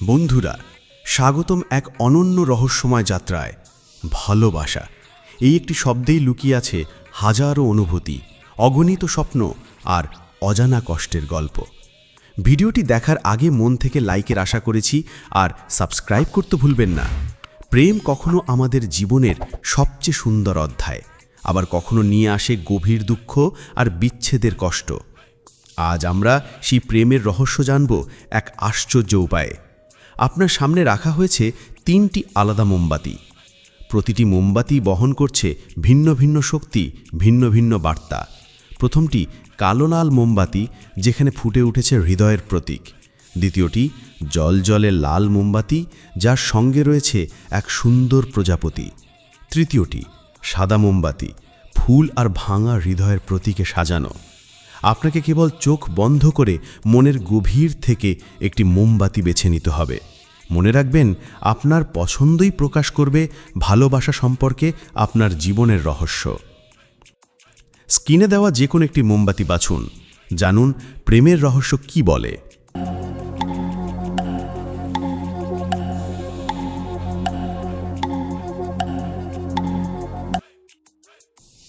বন্ধুরা, স্বাগতম এক অনন্য রহস্যময় যাত্রায়, ভালোবাসা। এই একটি শব্দেই লুকিয়ে আছে হাজারো অনুভূতি, অগণিত স্বপ্ন আর অজানা কষ্টের গল্প। ভিডিওটি দেখার আগে মন থেকে লাইকের আশা করেছি আর সাবস্ক্রাইব করতে ভুলবেন না। প্রেম কখনো আমাদের জীবনের সবচেয়ে সুন্দর অধ্যায়, আবার কখনো নিয়ে আসে গভীর দুঃখ আর বিচ্ছেদের কষ্ট। আজ আমরা সেই প্রেমের রহস্য জানব এক আশ্চর্য উপায়ে। আপনার সামনে রাখা হয়েছে তিনটি আলাদা মোমবাতি। প্রতিটি মোমবাতি বহন করছে ভিন্ন ভিন্ন শক্তি, ভিন্ন ভিন্ন বার্তা। প্রথমটি কালো লাল মোমবাতি, যেখানে ফুটে উঠেছে হৃদয়ের প্রতীক। দ্বিতীয়টি জল জলে লাল মোমবাতি, যার সঙ্গে রয়েছে এক সুন্দর প্রজাপতি। তৃতীয়টি সাদা মোমবাতি, ফুল আর ভাঙা হৃদয়ের প্রতীকে সাজানো। আপনাকে কেবল চোখ বন্ধ করে মনের গভীর থেকে একটি মোমবাতি বেছে নিতে হবে। মনে রাখবেন, আপনার পছন্দই প্রকাশ করবে ভালোবাসা সম্পর্কে আপনার জীবনের রহস্য। স্কিনে দেওয়া যে কোনো একটি মোমবাতি বাছুন। জানুন, প্রেমের রহস্য কি বলে।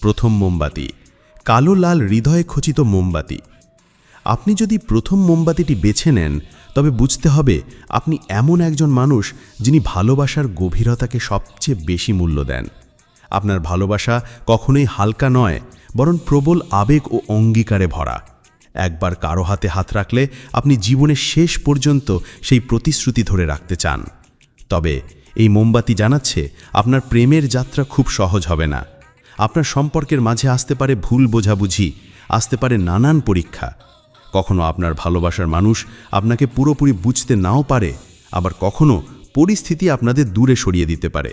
প্রথম মোমবাতি। কালো লাল হৃদয়ে খচিত মোমবাতি। আপনি যদি প্রথম মোমবাতিটি বেছে নেন, তবে বুঝতে হবে আপনি এমন একজন মানুষ যিনি ভালোবাসার গভীরতাকে সবচেয়ে বেশি মূল্য দেন। আপনার ভালোবাসা কখনোই হালকা নয়, বরং প্রবল আবেগ ও অঙ্গীকারে ভরা। একবার কারও হাতে হাত রাখলে আপনি জীবনের শেষ পর্যন্ত সেই প্রতিশ্রুতি ধরে রাখতে চান। তবে এই মোমবাতি জানাচ্ছে আপনার প্রেমের যাত্রা খুব সহজ হবে না। আপনার সম্পর্কের মাঝে আসতে পারে ভুল বোঝাবুঝি, আসতে পারে নানান পরীক্ষা। কখনো আপনার ভালোবাসার মানুষ আপনাকে পুরোপুরি বুঝতে নাও পারে, আবার কখনো পরিস্থিতি আপনাদের দূরে সরিয়ে দিতে পারে।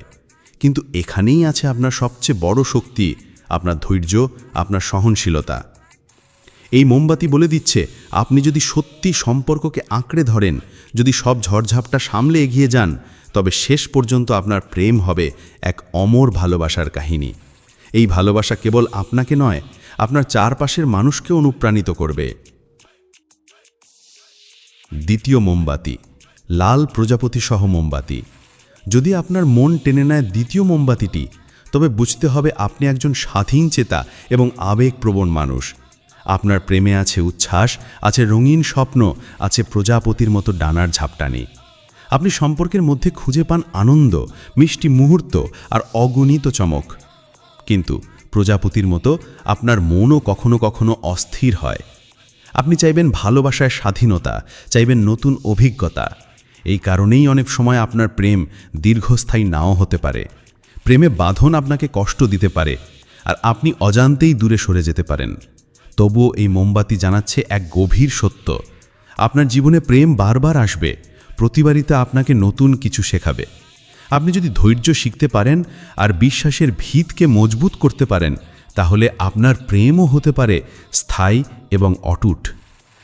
কিন্তু এখানেই আছে আপনার সবচেয়ে বড় শক্তি, আপনার ধৈর্য, আপনার সহনশীলতা। এই মোমবাতি বলে দিচ্ছে, আপনি যদি সত্যি সম্পর্ককে আঁকড়ে ধরেন, যদি সব ঝড়ঝাপটা সামলে এগিয়ে যান, তবে শেষ পর্যন্ত আপনার প্রেম হবে এক অমর ভালোবাসার কাহিনী। এই ভালোবাসা কেবল আপনাকে নয়, আপনার চারপাশের মানুষকে অনুপ্রাণিত করবে। দ্বিতীয় মোমবাতি, লাল প্রজাপতি সহ মোমবাতি। যদি আপনার মন টেনে নেয় দ্বিতীয় মোমবাতিটি, তবে বুঝতে হবে আপনি একজন স্বাধীন চেতা এবং আবেগপ্রবণ মানুষ। আপনার প্রেমে আছে উচ্ছ্বাস, আছে রঙিন স্বপ্ন, আছে প্রজাপতির মতো ডানার ঝাপটানি। আপনি সম্পর্কের মধ্যে খুঁজে পান আনন্দ, মিষ্টি মুহূর্ত আর অগণিত চমক। কিন্তু প্রজাপতির মতো আপনার মনও কখনো কখনো অস্থির হয়। আপনি চাইবেন ভালোবাসায় স্বাধীনতা, চাইবেন নতুন অভিজ্ঞতা। এই কারণেই অনেক সময় আপনার প্রেম দীর্ঘস্থায়ী নাও হতে পারে। প্রেমে বাঁধন আপনাকে কষ্ট দিতে পারে আর আপনি অজান্তেই দূরে সরে যেতে পারেন। তবুও এই মোমবাতি জানাচ্ছে এক গভীর সত্য। আপনার জীবনে প্রেম বারবার আসবে প্রতিবারিতে আপনাকে নতুন কিছু শেখাবে। আপনি যদি ধৈর্য শিখতে পারেন আর বিশ্বাসের ভিতকে মজবুত করতে পারেন, তাহলে আপনার প্রেমও হতে পারে স্থায়ী এবং অটুট।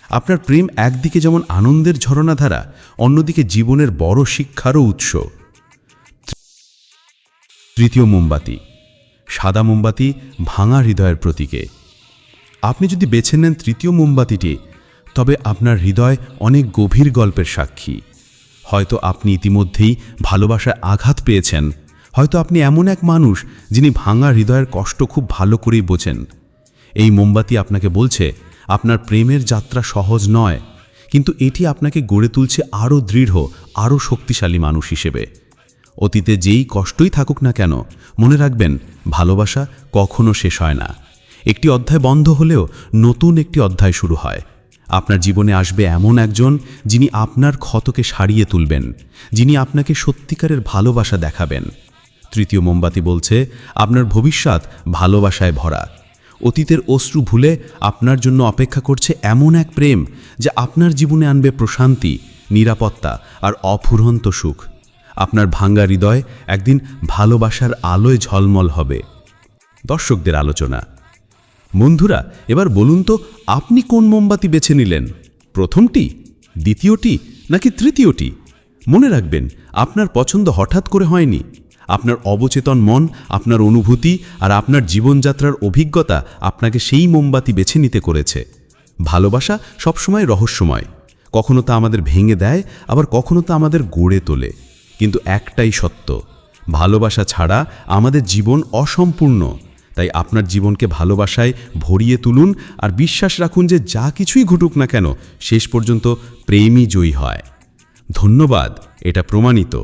আপনার প্রেম একদিকে যেমন আনন্দের ঝরনাধারা, অন্যদিকে জীবনের বড় শিক্ষারও উৎস। তৃতীয় মোমবাতি। সাদা মোমবাতি ভাঙা হৃদয়ের প্রতীকে। আপনি যদি বেছে নেন তৃতীয় মোমবাতিটি, তবে আপনার হৃদয় অনেক গভীর গল্পের সাক্ষী। হয়তো আপনি ইতিমধ্যেই ভালোবাসায় আঘাত পেয়েছেন। হয়তো আপনি এমন এক মানুষ যিনি ভাঙা হৃদয়ের কষ্ট খুব ভালো করেই বোঝেন। এই মোমবাতি আপনাকে বলছে, আপনার প্রেমের যাত্রা সহজ নয়, কিন্তু এটি আপনাকে গড়ে তুলছে আরও দৃঢ়, আরও শক্তিশালী মানুষ হিসেবে। অতীতে যেই কষ্টই থাকুক না কেন, মনে রাখবেন, ভালোবাসা কখনো শেষ হয় না। একটি অধ্যায় বন্ধ হলেও নতুন একটি অধ্যায় শুরু হয়। আপনার জীবনে আসবে এমন একজন যিনি আপনার ক্ষতকে সারিয়ে তুলবেন, যিনি আপনাকে সত্যিকারের ভালোবাসা দেখাবেন। তৃতীয় মোমবাতি বলছে, আপনার ভবিষ্যৎ ভালোবাসায় ভরা। অতীতের অশ্রু ভুলে আপনার জন্য অপেক্ষা করছে এমন এক প্রেম যা আপনার জীবনে আনবে প্রশান্তি, নিরাপত্তা আর অফুরন্ত সুখ। আপনার ভাঙ্গা হৃদয় একদিন ভালোবাসার আলোয় ঝলমল হবে। দর্শকদের আলোচনা। বন্ধুরা, এবার বলুন তো, আপনি কোন মোমবাতি বেছে নিলেন? প্রথমটি, দ্বিতীয়টি, নাকি তৃতীয়টি? মনে রাখবেন, আপনার পছন্দ হঠাৎ করে হয়নি। আপনার অবচেতন মন, আপনার অনুভূতি আর আপনার জীবনযাত্রার অভিজ্ঞতা আপনাকে সেই মোমবাতি বেছে নিতে করেছে। ভালোবাসা সবসময় রহস্যময়। কখনো তা আমাদের ভেঙে দেয়, আবার কখনো তা আমাদের গড়ে তোলে। কিন্তু একটাই সত্য, ভালোবাসা ছাড়া আমাদের জীবন অসম্পূর্ণ। তাই আপনার জীবনকে ভালোবাসায় ভরিয়ে তুলুন আর বিশ্বাস রাখুন যে যা কিছুই ঘটুক না কেন, শেষ পর্যন্ত প্রেমই জয়ী হয়। ধন্যবাদ, এটা প্রমাণিত।